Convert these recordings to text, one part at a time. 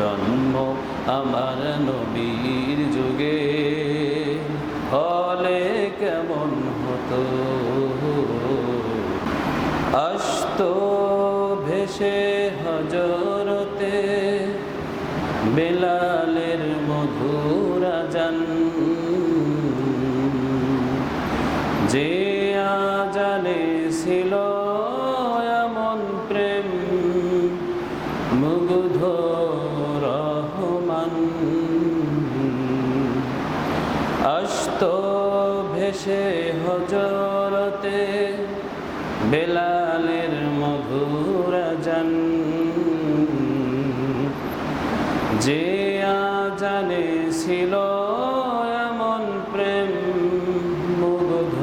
জন্ম আমার নবীর যুগে। হলে কেমন হতো? আসতো ভেসে হজরতে বেলালের মধুরা জান যে আজানে ছিল এমন প্রেম, মুগ্ধ অস্ত ভেসে হজরতে বেলালের মধুর জান যে আজানে ছিল এমন প্রেম, মুগ্ধ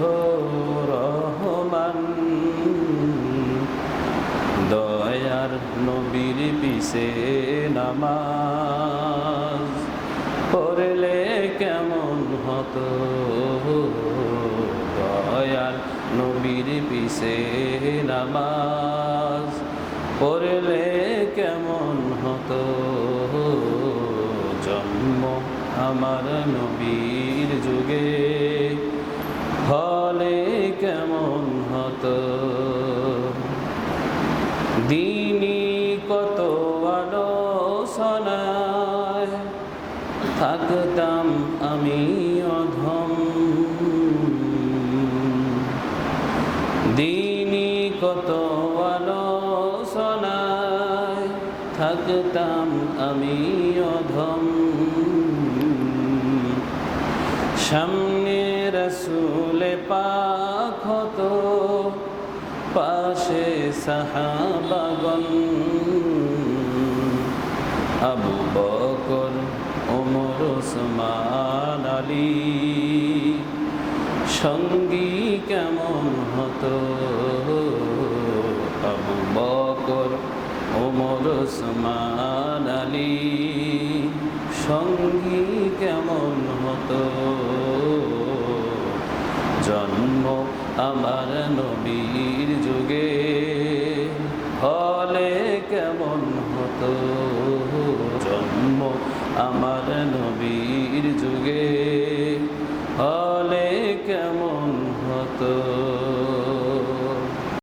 রহমান। দয়ার নবীর পিছে নামাজ পড়লে কেমন হতো দয়ার নবীর পিছে নামাজ পড়লে কেমন হতো? জন্ম আমার নবীর যুগে হলে কেমন হতো? দিনী কত আলোচনায় থাকতাম আমি অধম। দিনী কত আলোচনায় থাকতাম আমি অধম। সামনে রসুলে পাক হতো, পাশে সাহাবাগন আবু বকর ওসমান আলী। সঙ্গী কেমন হতো? বকর, ওমর, ওসমান আলী। সঙ্গী কেমন হতো? জন্ম আমার নবীর যুগে, হলে কেমন হতো? আমার নবীর যুগে হলে কেমন হতো?